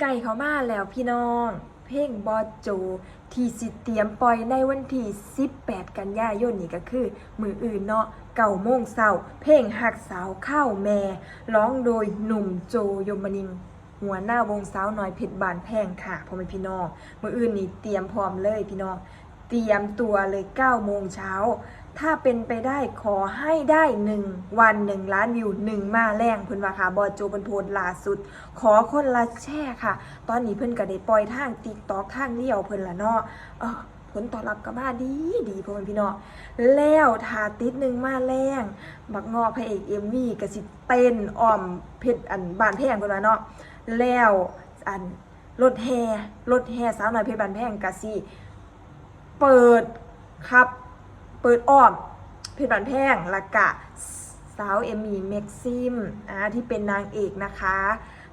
ไก่เขามาแล้วพี่น้อง เพลงบอโจที่สิเตรียมปล่อยในวันที่ 18 กันยายนนี่ก็คือ มืออื่นเนาะเก่าโมงเศร้า เพลงหักสาวข้าวแม่ ร้องโดยหนุ่มโจยมนินหัวหน้าวงสาวน้อยเพชรบานแพงค่ะพ่อแม่พี่น้องมืออื่นนี่เตรียมพร้อมเลยพี่น้องเตรียมตัวเลย9โมงเช้า ถ้าเป็นไปได้ขอให้ได้หนึ่งวันหนึ่งล้านวิวหนึ่งมาแรงเพิ่อนว่าค่ะบอโจเพิ่นโพสล่าสุด ขอคนละแช่ค่ะ ตอนนี้เพิ่อนก็ได้ปล่อยทางติ๊กตอกทางเลี้ยวเพิ่อนละเนาะเออผลตอบรับก็มาดีดีพ่อแม่พี่น้องแล้วทาติดหนึ่งมาแรงบักงอพระเอกเอ็มวีก็สิเต้นอ้อมเพชรอันบานแพงเพิ่นว่าเนาะแล้วอันรถแห่รถแห่สาวน้อยเพชรบานแพงก็สิเปิดครับ เปิดอ้อม เพชรบันแพงละกะสาวเอมี่เม็กซิมอ่าที่เป็นนางเอกนะคะ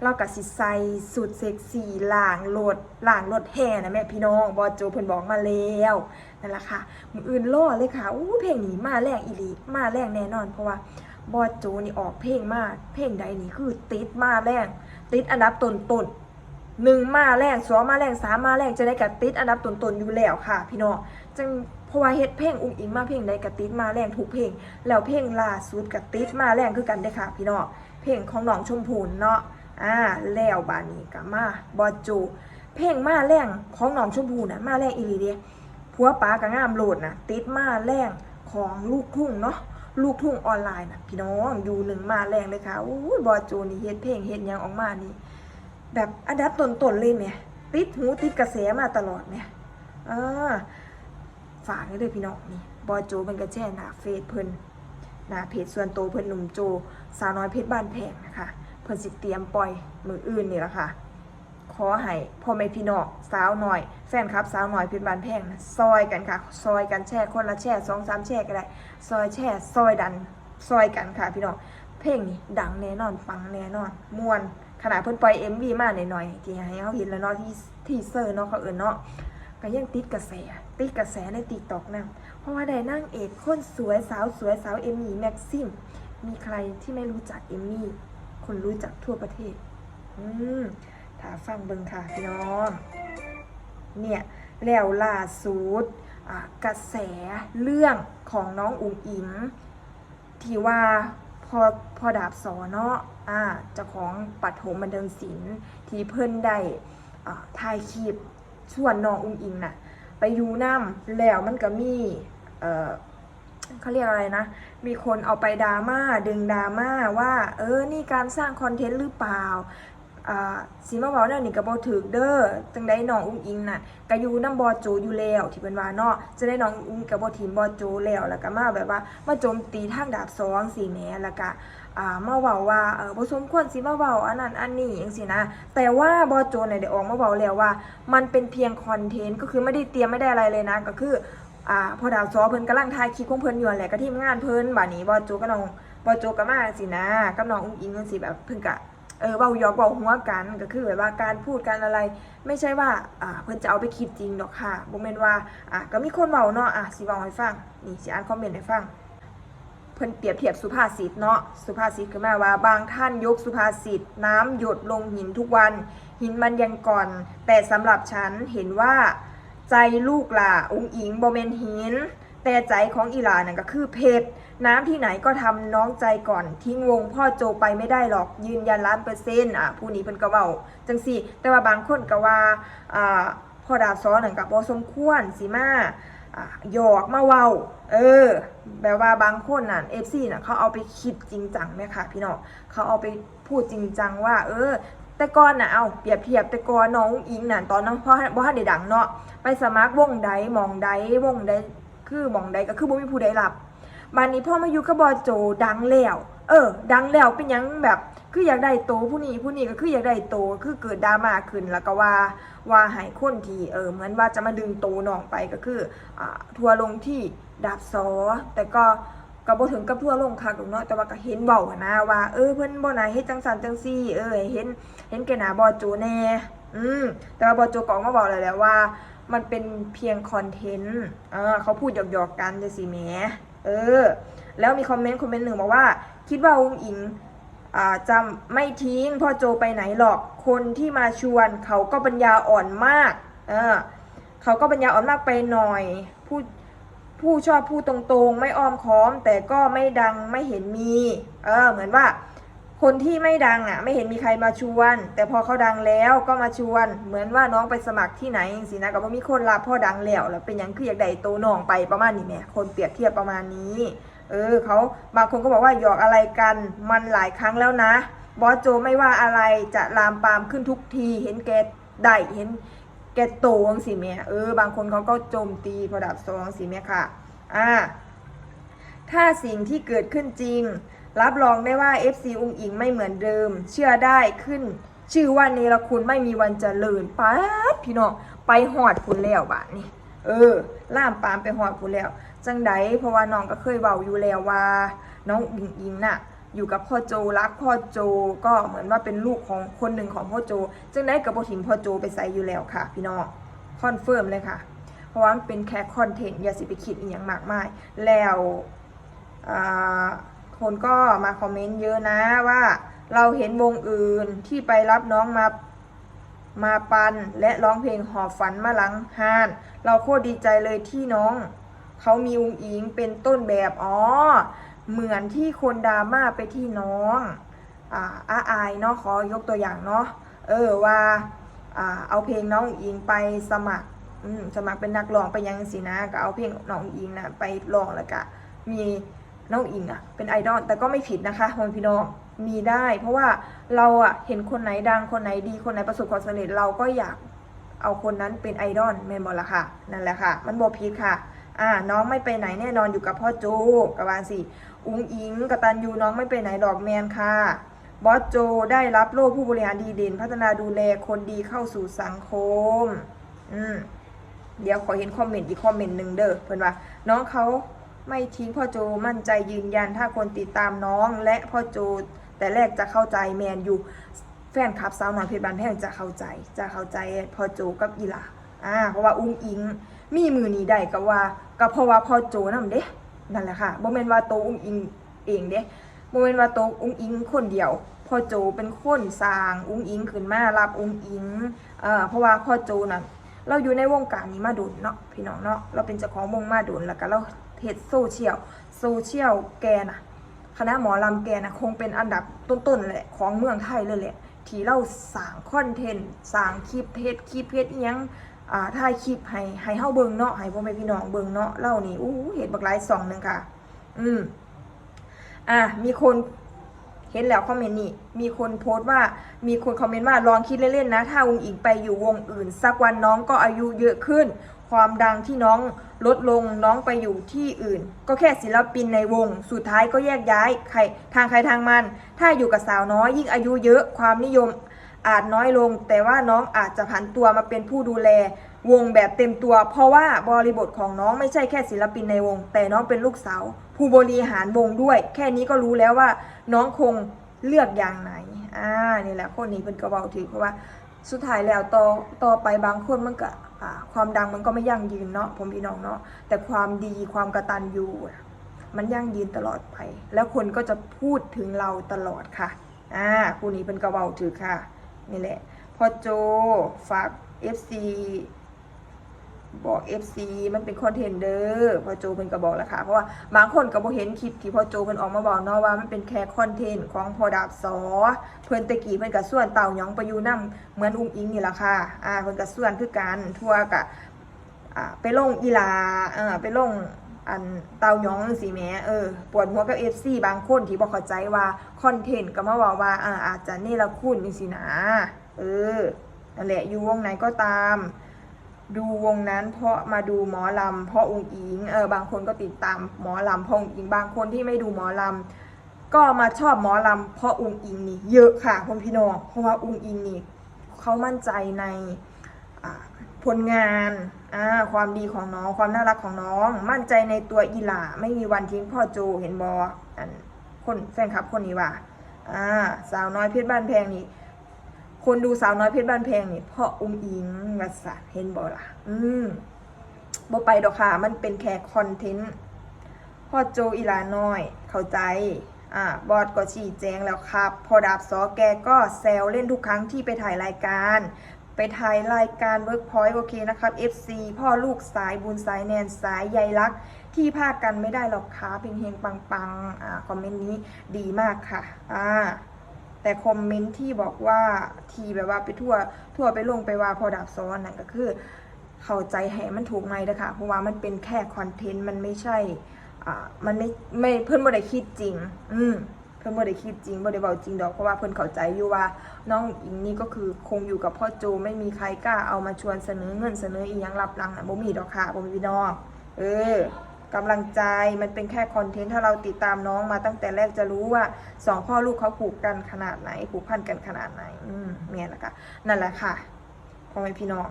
เรากับสิใส่สุดเซ็กซี่หล่างรถล่างรถแห่นะแม่พี่น้องบอโจเพิ่นบอกมาแล้วนั่นแหละค่ะมืออื่นล่อเลยค่ะอู้เพลงนี้มาแรงอีหลีมาแรงแน่นอน เพราะว่าบอโจนี่ออกเพลงมาเพลงใดนี่คือติดมาแรงติดอันดับต้นต้นๆหนึ่งมาแรงสองมาแรงสามมาแรงจะได้กับติดอันดับต้นๆอยู่แล้วค่ะ พี่น้องจัง ราะว่าเฮ็ดเพลงอุ้งอิงมาเพลงใดกติดมาแรงทุกเพลง แล้วเพลงล่าสุดกติดมาแรงคือกันเด้ค่ะพี่น้องเพลงของน้องชมพูเนาะอ่าแล้วบานี้ก็มาบอจูเพลงมาแรงของน้องชมพูนะมาแรงอีหลีเด้ผัวป๋าก็งามโหลดนะติดมาแรงของลูกทุ่งเนาะลูกทุ่งออนไลน์นะพี่น้องอยู่หนึ่งมาแรงเลยค่ะอู้บอจูนี่เฮ็ดเพลงเฮ็ดยังออกมานี่ แบบอันดับต้นๆเลยแหม่ยติดหูติดกระแสมาตลอดแหม่ยอ่า ฝากให้ด้วยพี่น้องนี่บอยโจเป็นกระแช่หน้าเฟซเพิ่นหน้าเพจส่วนโตเพิ่นหนุ่มโจ สาวน้อยเพชรบ้านแพงนะคะเพิ่นสิเตรียมปล่อยมืออื่นนี่แหละค่ะขอให้พ่อแม่พี่น้องสาวน้อยแฟนคลับสาวน้อยเพชรบ้านแพงนะซอยกันค่ะ ซอยกันแช่คนละแช่สองสามแช่ก็ได้ ซอยแช่ซอยดัน ซอยกันค่ะพี่น้องเพลงนี้ดังแน่นอนปังแน่นอนม่วนขนาดเพิ่นปล่อย MV มาหน่อยๆที่ให้เฮาเห็นแล้วเนาะที่ที่เซอร์เนาะเขาเอิ้นเนาะ ก็ยังติดกระแส ติดกระแสในติ๊กต็อกนะเพราะว่าได้นั่งเอกคนสวยสาวสวยสาวเอมี่แม็กซิม มีใครที่ไม่รู้จักเอมี่ คนรู้จักทั่วประเทศ อืมถ้าฟังเบิงค่ะพี่น้อง เนี่ย แล้วล่าสุดกระแสเรื่องของน้องอุ๋งอิ๋งที่ว่าพอพอดาบสอเนาะอ่าเจ้าของปัดโถมบันเทิงศิลป์ที่เพิ่นได้ถ่ายคลิป ชวนน้องอุ้งอิงน่ะ ไปอยูน้ำแล้วมันก็มีเออเขาเรียกอะไรนะ มีคนเอาไปดราม่าดึงดราม่าว่า เออ นี่การสร้างคอนเทนต์หรือเปล่าอ่าสีมาเว้าเนี่ยนี่ก็บ่ถูกเด้อจังได้น้องอุ้งอิงน่ะก็ยู่นำบอโจอยู่แล้วที่เพิ่นว่าเนาะจะได้น้องอุ้งก็บ่ทีมบอโจแล้วแล้วก็มาแบบว่ามาโจมตีทางดาบสองสิแหมแล้วก็ อ่ามาเว้าว่าเออบ่สมควรสิมาเว้าอันนั้นอันนี้จังซี่นะ แต่ว่าบอโจเนี่ยได้ออกมาเว้าแล้วว่า มันเป็นเพียงคอนเทนต์ก็คือไม่ได้เตรียมไม่ได้อะไรเลยนะ ก็คืออ่าพอดาวซอเพิ่นกำลังถ่ายคลิปของเพิ่นอยู่นั่นแหละก็ทีมงานเพิ่นบัดนี้บอโจก็น้องบอโจก็มาสินะกับน้องอุ้งอิงจังซี่แบบเพิ่นก็เออเว้าหยอกเว้าหัวกันก็คือแบบว่าการพูดการอะไร ไม่ใช่ว่าอ่าเพิ่นจะเอาไปคิดจริงดอกค่ะบ่แม่นว่าอะก็มีคนเว้าเนาะอะสิเว้าให้ฟังนี่สิอ่านคอมเมนต์ให้ฟัง เพิ่นเปรียบเทียบสุภาษิตเนาะสุภาษิตคือหมาว่าบางท่านยกสุภาษิตน้ำหยดลงหินทุกวัน หินมันยังก่อน แต่สำหรับฉันเห็นว่า ใจลูกหล่าองค์อิงโบเมนหิน แต่ใจของอีหลานั่นก็คือเพชรน้ำที่ไหนก็ทำน้องใจก่อน ทิ้งวงพ่อโจไปไม่ได้หรอกยืนยันล้านเปอร์เซ็นต์อะผู้นี้เพิ่นก็เว้าจังสี่ แต่ว่าบางคนก็ว่าอ่าพ่อดาบซ้อนนั่นก็บ่สมควรสิมาอ่ หยอกมาเว้า เออ แบบว่าบางคนน่ะ FC น่ะเขาเอาไปคิดจริงจังไหมคะพี่น้องเขาเอาไปพูดจริงจังว่า เออ แต่ก่อนน่ะเอาเปรียบเทียบแต่ก่อนน้องอิงน่ะตอนนั้นพ่อบ่ทันได้ดังเนาะไปสมัครวงใดมองใดวงใดคือมองใดก็คือบ่มีผู้ใดรับบัดนี้พ่อมาอยู่กับบอโจดังแล้ว เออ ดังแล้วเป็นยังแบบคืออยากได้โตผู้นี้ผู้นี้ก็คืออยากได้โตคือเกิดดราม่าขึ้นแล้วก็ว่าว่าให้คนที่เออเหมือนว่าจะมาดึงโตน้องไปก็คืออ่าทัวร์ลงที่ดาบซอแต่ก็ก็บ่ถึงกับทัวร์ลงคักหรอกเนาะแต่ว่าก็เห็นเว้าหั้นนะว่าเออเพิ่นบ่น่าเฮ็ดจังซั่นจังซี่เออเห็นเห็นแกหน้าบอโจแน่อืมแต่ว่าบอโจก็ออกมาบอกแล้วแหละว่า มันเป็นเพียงคอนเทนต์เออเขาพูดหยอกๆกันจังซี่แหมเออ แล้วมีคอมเมนต์คอมเมนต์หนึ่งบอกว่า คิดว่าองค์อิงอาจะไม่ทิ้งพ่อโจไปไหนหรอก คนที่มาชวนเขาก็ปัญญาอ่อนมากเออเขาก็ปัญญาอ่อนมากไปหน่อยผู้ผู้ชอบพูดตรงๆ ไม่อ้อมค้อม แต่ก็ไม่ดังไม่เห็นมีเออเหมือนว่า คนที่ไม่ดังอะไม่เห็นมีใครมาชวน แต่พอเขาดังแล้วก็มาชวน เหมือนว่าน้องไปสมัครที่ไหนสินะก็บ่มีคนรับพ่อดังแล้วแล้วเป็นยังคืออยากได้โตน้องไปประมาณนี้แหม่คนเปรียบเทียบประมาณนี้ เออเขาบางคนก็บอกว่าหยอกอะไรกันมันหลายครั้งแล้วนะ บอสโจไม่ว่าอะไรจะลามปามขึ้นทุกที เห็นแกได้เห็นแกโตงสิแม่เออ บางคนเขาก็โจมตีพอดับสองสิแม่ค่ะอ่าถ้าสิ่งที่เกิดขึ้นจริง รับรองได้ว่า FC อุงอิงไม่เหมือนเดิม เชื่อได้ขึ้น ชื่อว่าเนรคุณไม่มีวันเจริญป๊าพี่น้องไปหอดคุณแล้วบาทนี่เออ ล่ามปามไปหอดคุณแล้ว จังไดเพราะว่าน้องก็เคยเบาอยู่แล้วว่า น้องอุงอิงน่ะ อยู่กับพ่อโจรักพ่อโจก็เหมือนว่าเป็นลูกของคนหนึ่งของพ่อโจ จังได้กับพ่อถิมพ่อโจไปใส่อยู่แล้วค่ะ พี่น้องคอนเฟิร์มเลยค่ะ เพราะว่ามันเป็นแค่คอนเทนต์อย่าสิไปคิดอีกอย่างมากมาย แล้วคนก็มาคอมเมนต์เยอะนะว่าเราเห็นวงอื่นที่ไปรับน้องมามาปันและร้องเพลงหอบฝันมาหลังฮาน เราโคตรดีใจเลยที่น้อง เขามีอุงอิงเป็นต้นแบบอ๋อเหมือนที่คนดราม่าไปที่น้องอ่าอาอายเนาะขอยกตัวอย่างเนาะเออว่าอ่าเอาเพลงน้องอิงไปสมัครอืมสมัครเป็นนักร้องไปยังสินะก็เอาเพลงน้องอิงนะไปร้องแล้วก็มีน้องอิงอะเป็นไอดอลแต่ก็ไม่ผิดนะคะมองพี่น้องมีได้ เพราะว่าเราอะเห็นคนไหนดังคนไหนดีคนไหนประสบความสำเร็จเราก็อยากเอาคนนั้นเป็นไอดอลแมนบอลละค่ะนั่นแหละค่ะ มันบอผิดค่ะ อ่าน้องไม่ไปไหนแน่นอนอยู่กับพ่อโจกับวานสิอุงอิงกตันยูน้องไม่ไปไหนดอกแมนค่ะบอสโจได้รับโล่ผู้บริหารดีเด่น พัฒนาดูแลคนดีเข้าสู่สังคม อืมเดี๋ยวขอเห็นคอมเมนต์อีกคอมเมนต์หนึ่งเด้อเพื่อนว่า น้องเขาไม่ทิ้งพ่อโจมั่นใจยืนยันถ้าคนติดตามน้องและพ่อโจ แต่แรกจะเข้าใจแมนอยู่แฟนคลับสาวหน่อยเพชรบานแท่งจะเข้าใจ จะเข้าใจพ่อโจกับอีลาอ่าเพราะว่าอุ้งอิง มีมือนี้ได้ก็ว่าก็เพราะว่าพ่อโจนำเด้นั่นแหละค่ะบ่แม่นว่าโตอุ้งอิงเองเด้บ่แม่นว่าโตอุ้งอิงคนเดียวพ่อโจเป็นคนสร้างอุ้งอิงขึ้นมารับอุ้งอิงเอ่อเพราะว่าพ่อโจน่ะเราอยู่ในวงการนี้มาดุนเนาะพี่น้องเนาะเราเป็นเจ้าของวงมาดุนแล้วก็เราเฮ็ดโซเชียลโซเชียลแกน่ะคณะหมอลำแกน่ะคงเป็นอันดับต้นๆแหละของเมืองไทยเลยแหละที่เราสร้างคอนเทนต์สร้างคลิปเฮ็ดคลิปเฮ็ดอีหยัง อ่าถ่ายคลิปให้ให้เฮาเบิ่งเนาะให้พ่อแม่พี่น้องเบิ่งเนาะเล่านี่อู้เฮ็ดบักหลายสองหนึงค่ะ อืมอะมีคนเห็นแล้วคอมเมนต์นี่มีคนโพสต์ว่ามีคนคอมเมนต์ว่าลองคิดเล่นๆนะ ถ้าอุงอิงไปอยู่วงอื่น สักวันน้องก็อายุเยอะขึ้น ความดังที่น้องลดลงน้องไปอยู่ที่อื่น ก็แค่ศิลปินในวง สุดท้ายก็แยกย้ายใครทางใครทางมัน ถ้าอยู่กับสาวน้อยยิ่งอายุเยอะความนิยม อาจน้อยลง แต่ว่าน้องอาจจะผันตัวมาเป็นผู้ดูแลวงแบบเต็มตัว เพราะว่าบริบทของน้องไม่ใช่แค่ศิลปินในวง แต่น้องเป็นลูกสาว ผู้บริหารวงด้วย แค่นี้ก็รู้แล้วว่า น้องคงเลือกอย่างไหนอ่านี่แหละคนนี้เป็นกระเบาถือเพราะว่าสุดท้ายแล้วต่อต่อไปบางคนมันก็ความดังมันก็ไม่ยั่งยืนเนาะผมพี่น้องเนาะแต่ความดีความกระตันอยูอะมันยั่งยืนตลอดไป แล้วคนก็จะพูดถึงเราตลอดค่ะอ่าคู่นี้เป็นกระเบาถือค่ะ นี่แหละ พอโจฝาก FC บอก FC มันเป็นคอนเทนเด้อพอโจเพิ่นก็บอกแล้วค่ะ เพราะว่าบางคนก็บ่เห็นคลิปที่พอโจเพิ่นออกมาบอกเนาะว่ามันเป็นแค่คอนเทนต์ของพอดาบสอ เพิ่อนตะกี้เพิ่อนก็ส่วนเต่าหยองไปอยู่นํเหมือนอุ้งอิงนี่ล่ะค่ะ อ่าเพิ่อนก็ส่วนคือกันทั่วกะอ่าไปลงอีลาเออไปลง อันเต่ายองสิแหมเออปวดหัวกับ FC บางคนที่บ่เข้าใจว่าคอนเทนต์ก็มาบอว่าอ่าอาจจะนี่ละคุณนี่สินะเออนั่นแหละอยู่วงไหนก็ตาม ดูวงนั้นเพราะมาดูหมอลำเพราะองค์อิงเออบางคนก็ติดตามหมอลำเพราะองค์อิงบางคนที่ไม่ดูหมอลำก็มาชอบหมอลำเพราะองค์อิงนี่เยอะค่ะพ่อพี่น้องเพราะว่าองค์อิงนี่เขามั่นใจในผลงาน อ่าความดีของน้องความน่ารักของน้อง มั่นใจในตัวอีหล่าไม่มีวันทิ้งพ่อโจเห็นบออันคนแฟนคลับคนนี้ว่าอ่าสาวน้อยเพชรบ้านแพงนี่คนดูสาวน้อยเพชรบ้านแพงนี่พราะอุ้งอิงวัสะเห็นบ่ล่ะ อืมบ่ไปดอกค่ะ มันเป็นแค่คอนเทนต์พ่อโจอีหลาน้อย เข้าใจอ่าบอสก็ชี้แจงแล้วครับ พอดาบสอแกก็แซวเล่นทุกครั้งที่ไปถ่ายรายการ ไปถ่ายรายการ Workpoint โอเคนะครับ FC พ่อลูกสายบุญสายแนนสายใยรัก ที่พากันไม่ได้หรอกค่ะเพียงเฮงปังปังๆอ่าคอมเมนต์นี้ดีมากค่ะอ่าแต่คอมเมนต์ที่บอกว่าทีแบบว่าไปทั่วทั่วไปลงไปว่าพอดาบซ้อนนั่นก็คือ เข้าใจให้มันถูกไหมนะคะเพราะว่ามันเป็นแค่คอนเทนต์มันไม่ใช่อ่ามันไม่ไม่เพื่อนบ่ได้คิดจริง อืม เพื่อนบ่ได้คิดจริงบ่ได้เบาจริงดอกเพราะว่าเพื่อนเข้าใจอยู่ว่าน้องอิงนี่ก็คือคงอยู่กับพ่อโจไม่มีใครกล้าเอามาชวนเสนอเงินเสนออีหยังรับหลังนะบ่มีดอกค่ะบ่มีพี่น้องเออกำลังใจมันเป็นแค่คอนเทนต์ถ้าเราติดตามน้องมาตั้งแต่แรกจะรู้ว่าสองพ่อลูกเขาผูกกันขนาดไหนผูกพันกันขนาดไหนอืมเนี่ยแหละคะนั่นแหละค่ะพ่อแม่พี่น้อง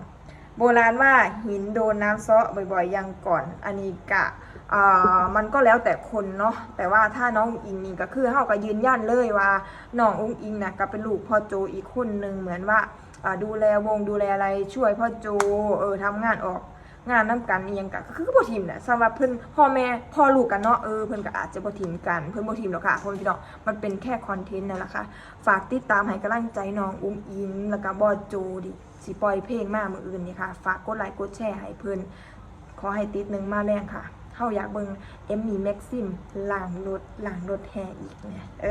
โบราณว่าหินโดนน้ำซาะบ่อยๆยังก่อนอันนี้กะ มันก็แล้วแต่คนเนาะแต่ว่าถ้าน้องอิงนี่ก็คือเฮาก็ยืนยันเลยว่าน้องอุ้งอิงนะก็เป็นลูกพ่อโจอีกคนหนึ่งเหมือนว่าดูแลวงดูแลอะไรช่วยพ่อโจเออทำงานออกงานน้ำกันเอียงกันก็คือบ่ทีมแหละสำหรับเพิ่อนพ่อแม่พ่อลูกกันเนาะเออเพิ่อนก็อาจจะบ่ทีมกันเพิ่อนบ่ทีมหรอกค่ะพ่อพี่น้องมันเป็นแค่คอนเทนต์นั่นแหละค่ะฝากติดตามให้กำลังใจน้องอุ้งอิงแล้วก็บอโจดิสิปล่อยเพลงมามืออื่นนี่ค่ะ ฝากกดไลค์กดแชร์ให้เพิ่อนขอให้ติดหนึ่งมาแรงค่ะ เฮาอยากเบิ่งเอมมี่แม็กซิมหลังรถหลังรถแฮอีกเนี่ยเอ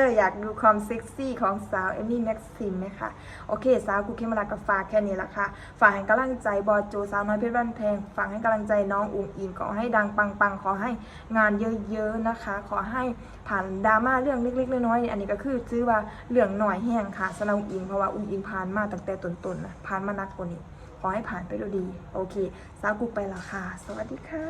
อ อยากดูความเซ็กซี่ของสาวเอมมี่แม็กซิมไหมคะโอเค สาวกูเคมาลากับฝากแค่นี้ละค่ะ ฝากให้กำลังใจบอโจสาวน้อยเพชรบ้านแพงฝากให้กำลังใจน้องอุ๋งอิงขอให้ดังปังๆ ขอให้งานเยอะๆนะคะ ขอให้ผ่านดราม่าเรื่องเล็กๆน้อยๆอันนี้ก็คือซื้อว่าเรื่องหน่อยแห้งค่ะสำหรับอุ๋งอิงเพราะว่าอุ๋งอิงผ่านมาตั้งแต่ต้นๆนะผ่านมานักกว่านี้ ขอให้ผ่านไปด้วยดี โอเค สาวกุกไปแล้วค่ะ สวัสดีค่ะ